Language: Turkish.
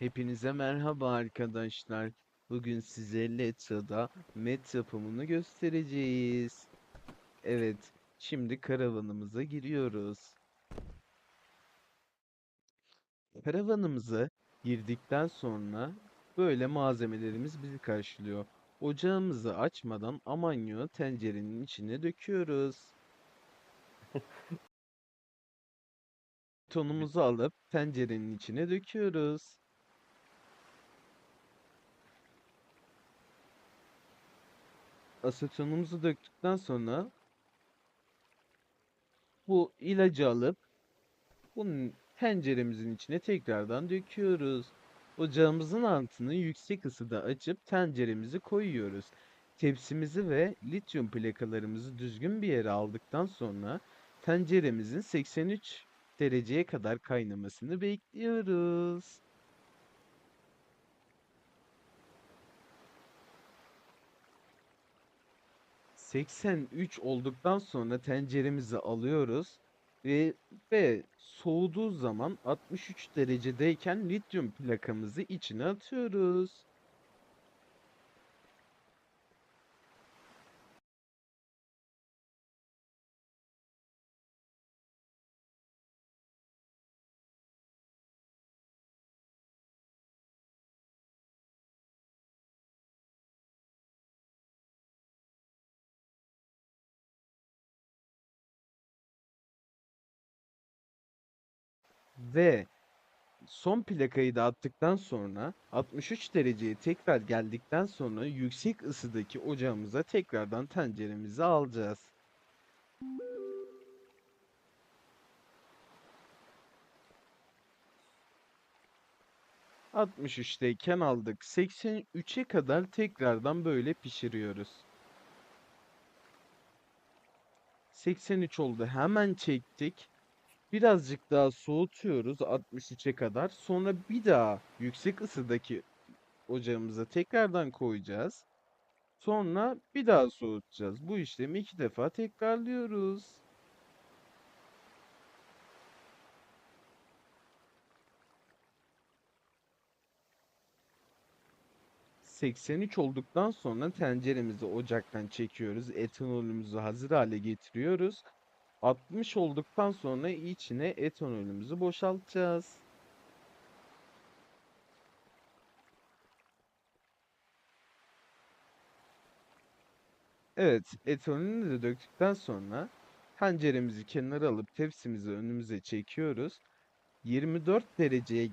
Hepinize merhaba arkadaşlar. Bugün size Letra'da met yapımını göstereceğiz. Evet, şimdi karavanımıza giriyoruz. Karavanımıza girdikten sonra böyle malzemelerimiz bizi karşılıyor. Ocağımızı açmadan amanyo tencerenin içine döküyoruz. Tonumuzu alıp tencerenin içine döküyoruz. Asetonumuzu döktükten sonra bu ilacı alıp bunun tenceremizin içine tekrardan döküyoruz. Ocağımızın altını yüksek ısıda açıp tenceremizi koyuyoruz. Tepsimizi ve lityum plakalarımızı düzgün bir yere aldıktan sonra tenceremizin 83 dereceye kadar kaynamasını bekliyoruz. 83 olduktan sonra tenceremizi alıyoruz ve ve soğuduğu zaman 63 derecedeyken lityum plakamızı içine atıyoruz. Ve son plakayı da attıktan sonra 63 dereceye tekrar geldikten sonra yüksek ısıdaki ocağımıza tekrardan tenceremizi alacağız. ...63'teyken aldık. 83'e kadar tekrardan böyle pişiriyoruz. 83 oldu. Hemen çektik. Birazcık daha soğutuyoruz 63'e kadar. Sonra bir daha yüksek ısıdaki ocağımıza tekrardan koyacağız. Sonra bir daha soğutacağız. Bu işlemi iki defa tekrarlıyoruz. ...83 olduktan sonra tenceremizi ocaktan çekiyoruz. Etanolümüzü hazır hale getiriyoruz. 60 olduktan sonra içine etanolümüzü boşaltacağız. Evet, etanolünü de döktükten sonra tenceremizi kenara alıp tepsimizi önümüze çekiyoruz. 24 dereceye